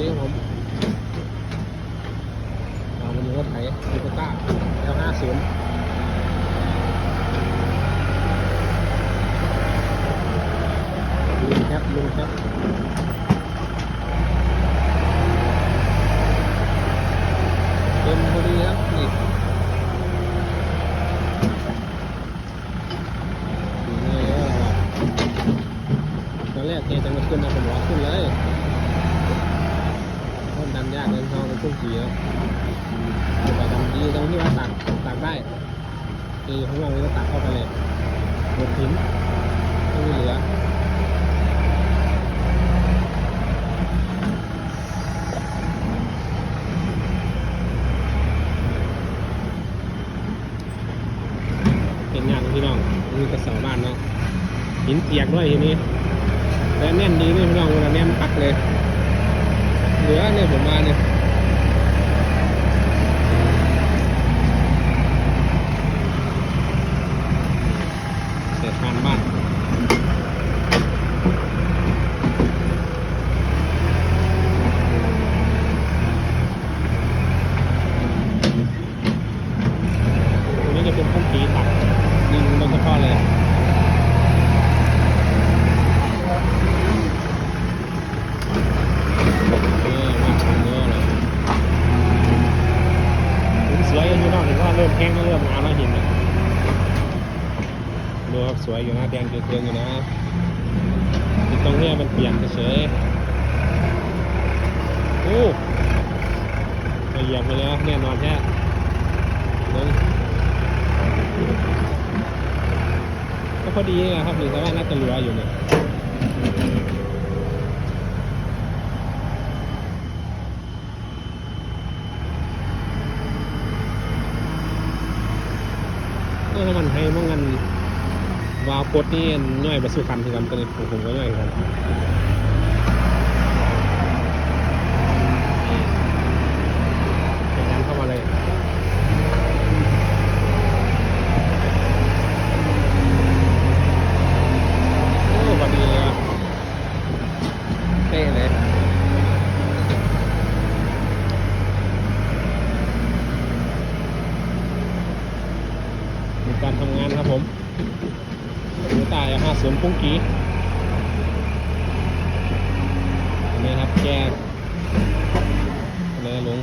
นี้ผมเอามาดูรถไถยูโกต้าแล้วห้าศูนย์ลุงแคปลุงแคปเต็มพอดีครับนี่ดูเลยว่าตอนแรกเทจะมาขึ้นนะผมว่าขึ้นเลย นดันยากเดินทองเป็นช่วงขี่แล้วแต่ดันดีตรงที่ว่าตักตักได้คืออยู่ข้างล่างนี้ก็ตักเข้าไปเลยหมดหินไม่เหลือเป็นงานพี่น้องมีกระเสาบ้านเนาะหินเปียกด้วยทีนี้แต่แน่นดีด้วยพี่น้องเวลาแน่นปักเลย เหนือเนี่ยผมมาเนี่ยเศษคานบ้านตรงนี้จะเป็นพุ่มผีตัดดินโดยเฉพาะเลย เออมาทางเนื้อเลยหินสวยอยู่น อกเห็นว่าเริ่มแห้งแล้วเริ่มงามแล้วหินเลยดูครับสวยอยู่นะแดงเกลืองอยู่นะที่ตรงเนี้ยมันเปลี่ยนเฉยโอ้ละเอียดไปเลยนะแน่นอนแค่นึงก็พอดีนะครับหรือว่าน่าจะเหลืออยู่เนี่ย ออมันให้มั่งกันวาวโคตรนี่ย่อยประสุขันที่กันตัวนี้ผมก็ย่อยกันเป็นการเข้ามาเลยโอ้พอดีเลยอะเท่เลย มีกานครับผมหัวตายห้าสวนปุ้งกี้นี่ครับแก้เลยลง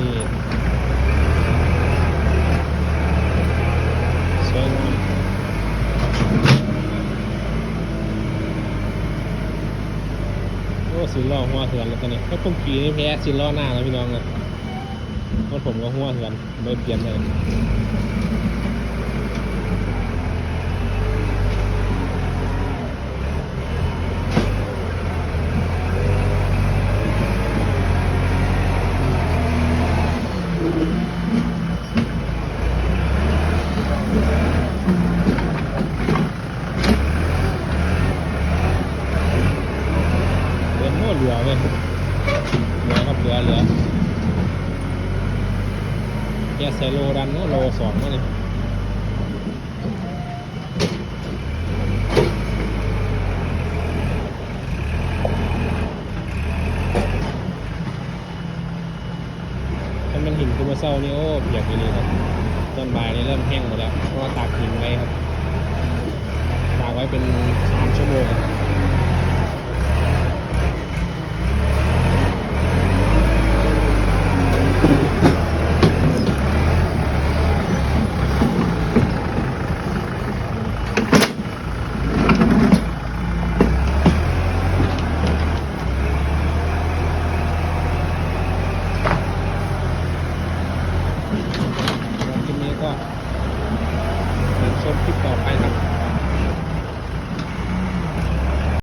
นี่สวยงามโอ้สินล้อหัวเถื่อนแล้วตอนนี้ก็ต้องกีนี่แพ้สินล้อหน้าแล้วพี่น้องนะรถผมก็หัวเถื่อนไม่เปลี่ยนเลย เหลือเหลือเลยเหลือครับเหลือเหลือแกใส่โลดันเนาะโลสองมาเลยถ้ามันหินคุมาเศร้านี่โอ้เปียกเลยครับต้นใบนี่เริ่มแห้งหมดแล้วเพราะว่าตากหินไว้ครับตากไว้เป็นสามชั่วโมง